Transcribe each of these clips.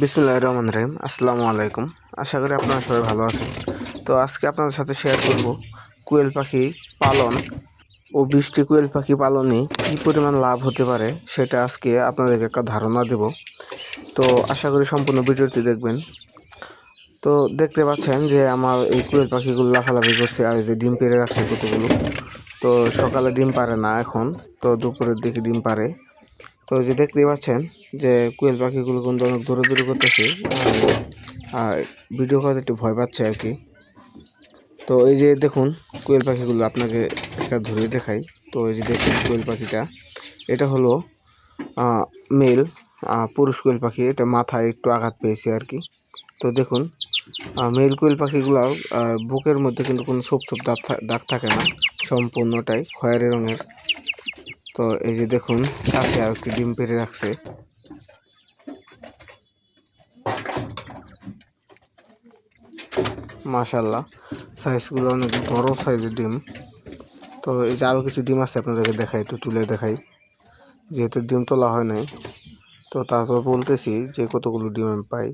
বিসমুল্লাহ রহমান রহিম। আসসালামু আলাইকুম। আশা করি আপনারা সবাই ভালো আছেন। তো আজকে আপনাদের সাথে শেয়ার করব কোয়েল পাখি পালন ও বৃষ্টি কোয়েল পাখি পালনে কী পরিমাণ লাভ হতে পারে সেটা আজকে আপনাদেরকে একটা ধারণা দেব। তো আশা করি সম্পূর্ণ ভিডিওটি দেখবেন। তো দেখতে পাচ্ছেন যে আমার এই কোয়েল পাখিগুলো লাফালাফি করছে আর যে ডিম পেড়ে রাখছে কতগুলো। তো সকালে ডিম পারে না এখন, তো দুপুরের দিকে ডিম পারে। তো যে দেখতে পাচ্ছেন যে কোয়েল পাখিগুলো কিন্তু অনেক দৌড়াদৌড়ি করতেছে। আর ভিডিও করতে একটু ভয় পাচ্ছে আর কি। তো এই যে দেখুন কোয়েল পাখিগুলো আপনাকে একটা ধরে দেখাই। তো এই যে দেখুন কোয়েল পাখিটা। এটা হলো মেল পুরুষ কোয়েল পাখি। এটা মাথায় একটু আঘাত পেয়েছে আর কি। তো দেখুন মেল কোয়েল পাখিগুলো বুকের মধ্যে কিন্তু কোনো ছোপ ছোপ দাগ দাগ থাকে না। সম্পূর্ণটাই খয়েরি রঙের। তো এই যে দেখুন, সাথে আর একটি ডিম পেড়ে রাখছে। মাশাল্লাহ সাইজগুলো অনেক বড় সাইজের ডিম। তো এই যে আরও কিছু ডিম আছে আপনাদেরকে দেখাই, একটু তুলে দেখাই। যেহেতু ডিম তোলা হয় নাই, তো তারপর বলতেছি যে কতগুলো ডিম আমি পাই।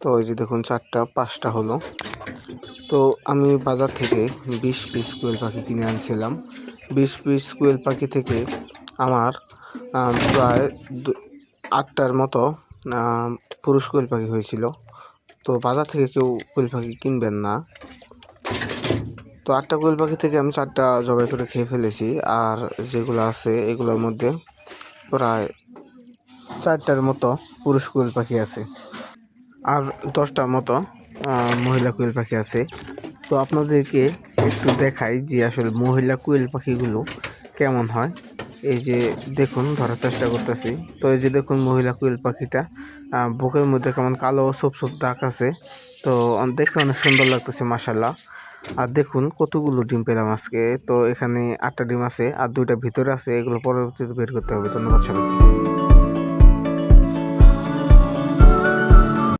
তো এই যে দেখুন, চারটা, পাঁচটা হলো। তো আমি বাজার থেকে বিশ পিস কোয়েল পাখি কিনে আনছিলাম। বিশ পিস কোয়েল পাখি থেকে আমার প্রায় আটটার মতো পুরুষ কোয়েল পাখি হয়েছিল। তো বাজার থেকে কেউ কোয়েল পাখি কিনবেন না। তো আটটা কোয়েল পাখি থেকে আমি চারটা জবাই করে খেয়ে ফেলেছি। আর যেগুলো আছে, এগুলোর মধ্যে প্রায় চারটার মতো পুরুষ কোয়েল পাখি আছে। আর দশটার মতো মহিলা কোয়েল পাখি আছে। তো আপনাদেরকে একটু দেখাই যে আসলে মহিলা কোয়েল পাখিগুলো কেমন হয়। এই যে দেখুন, ধরার চেষ্টা করতেছি। তো এই যে দেখুন, মহিলা কুইল পাখিটা বুকের মধ্যে কেমন কালো, সব সব দাগ আছে। তো দেখতে অনেক সুন্দর লাগতেছে মাসাল্লাহ আর দেখুন, কতগুলো ডিম পেলাম আজকে। তো এখানে আটটা ডিম আছে, আর দুইটা ভিতরে আছে, এগুলো পরবর্তীতে বের করতে হবে। ধন্যবাদ সবাইকে।